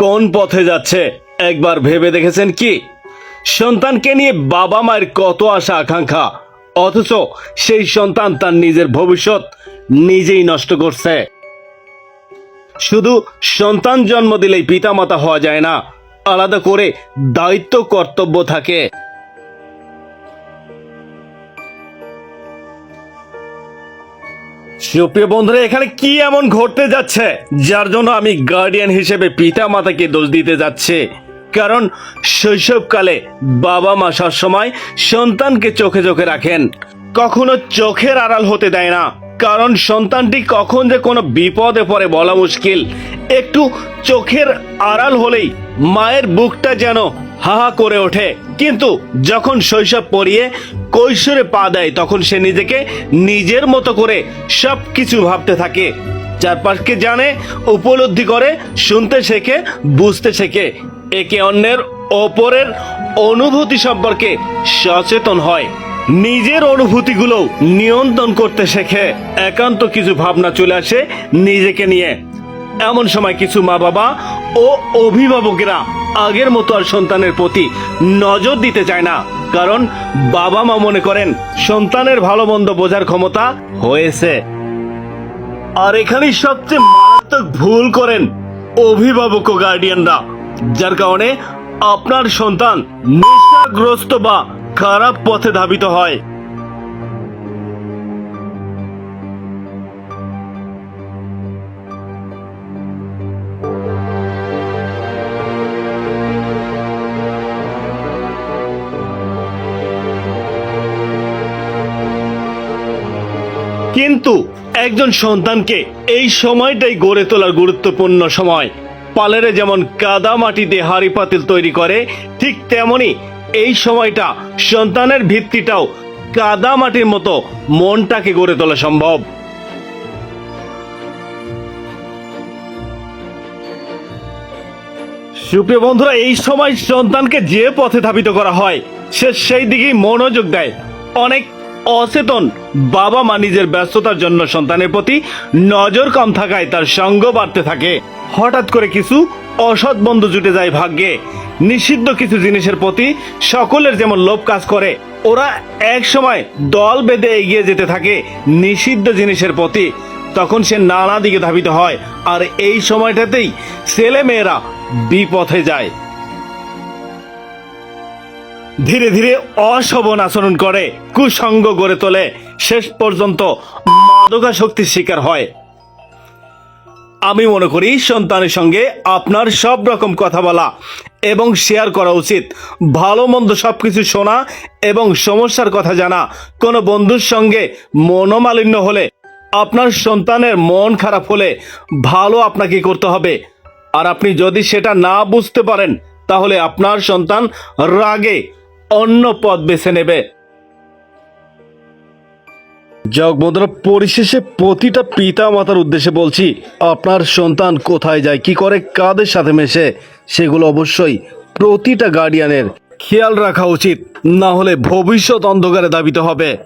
কোন পথে যাচ্ছে? একবার ভেবে দেখেছেন কি? সন্তানকে নিয়ে বাবা মায়ের কত আশা, আকাঙ্ক্ষা। অথচ সেই সন্তান তার নিজের ভবিষ্যৎ নিজেই নষ্ট করছে। শুধু সন্তান জন্ম দিলেই পিতামাতা হওয়া যায় না, আলাদা করে দায়িত্ব, কর্তব্য থাকে। সুপ্রিয় বন্ধুরা, এখানে কি এমন ঘটতে যাচ্ছে? যার জন্য আমি গার্ডিয়ান হিসেবে পিতা মাতাকে দোষ দিতে যাচ্ছে। কারণ শৈশবকালে বাবা মা সবসময় সন্তানকে চোখে চোখে রাখেন। কখনো চোখের আড়াল হতে দেয় না। কারণ সন্তানটি কখন যে কোনো বিপদে পড়ে বলা মুশকিল। একটু চোখের আড়াল হলেই মায়ের বুকটা যেন হাহা করে ওঠে। কিন্তু যখন শৈশব পড়িয়ে কৈশোরে পা দেয়, তখন সে নিজেকে নিজের মতো করে সব কিছু ভাবতে থাকে। চারপাশকে জানে, উপলব্ধি করে, শুনতে শেখে, বুঝতে শেখে। একে অন্যের ওপরের অনুভূতি সম্পর্কে সচেতন হয়। নিজের অনুভূতিগুলো নিয়ন্ত্রণ করতে শেখে। একান্ত কিছু ভাবনা চলে আসে নিজেকে নিয়ে। এমন সময় কিছু মা বাবা ও অভিভাবকেরা আগের মতো আর সন্তানের প্রতি নজর দিতে চায় না। কারণ বাবা মা মনে করেন, সন্তানের ভালো মন্দ বোঝার ক্ষমতা হয়েছে। আর এখানে সবচেয়ে মারাত্মক ভুল করেন অভিভাবক ও গার্ডিয়ানরা যার কারণে আপনার সন্তান নেশাগ্রস্ত বা খারাপ পথে ধাবিত হয়। কিন্তু একজন সন্তানকে এই সময়টাই গড়ে তোলার গুরুত্বপূর্ণ সময়। পালেরে যেমন কাদা মাটিতে হাড়ি পাতিল তৈরি করে, ঠিক তেমনি এই সময়টা সন্তানের ভিত্তিটাও কাদা মাটির মতো মনটাকে গড়ে তোলা সম্ভব। সুপ্রিয় বন্ধুরা, এই সময় সন্তানকে যে পথে ধাবিত করা হয়, সে সেই দিকেই মনোযোগ দেয়। অনেক অচেতন বাবা মা নিজের ব্যস্ততার জন্য সন্তানের প্রতি নজর কম থাকায় তার সঙ্গ বাড়তে থাকে। হঠাৎ করে কিছু অসৎ বন্ধু জুটে যায় ভাগ্যে। নিষিদ্ধ কিছু জিনিসের প্রতি সকলের যেমন লোভ কাজ করে, ওরা এক সময় দল বেঁধে এগিয়ে যেতে থাকে নিষিদ্ধ জিনিসের প্রতি। তখন সে নানা দিকে ধাবিত হয়, আর এই সময়টাতেই ছেলে মেয়েরা বিপথে যায়। ধীরে ধীরে অশোভন আচরণ করে। কুসঙ্গ গড়ে তোলে। শেষ পর্যন্ত মাদকাশক্তির শিকার হয়। আমি মনে করি সন্তানের সঙ্গে আপনার সব রকম কথা বলা এবং শেয়ার করা উচিত। ভালো মন্দ সব কিছু শোনা এবং সমস্যার কথা জানা। কোনো বন্ধুর সঙ্গে মনোমালিন্য হলে আপনার সন্তানের মন খারাপ হলে ভালো আপনাকে করতে হবে। আর আপনি যদি সেটা না বুঝতে পারেন, তাহলে আপনার সন্তান রাগে অন্য পথ বেছে নেবে। যাক বন্ধুরা, পরিশেষে প্রতিটা পিতা মাতার উদ্দেশ্যে বলছি, আপনার সন্তান কোথায় যায়, কি করে, কাদের সাথে মেশে, সেগুলো অবশ্যই প্রতিটা গার্ডিয়ানের খেয়াল রাখা উচিত। না হলে ভবিষ্যৎ অন্ধকারে দাবিত হবে।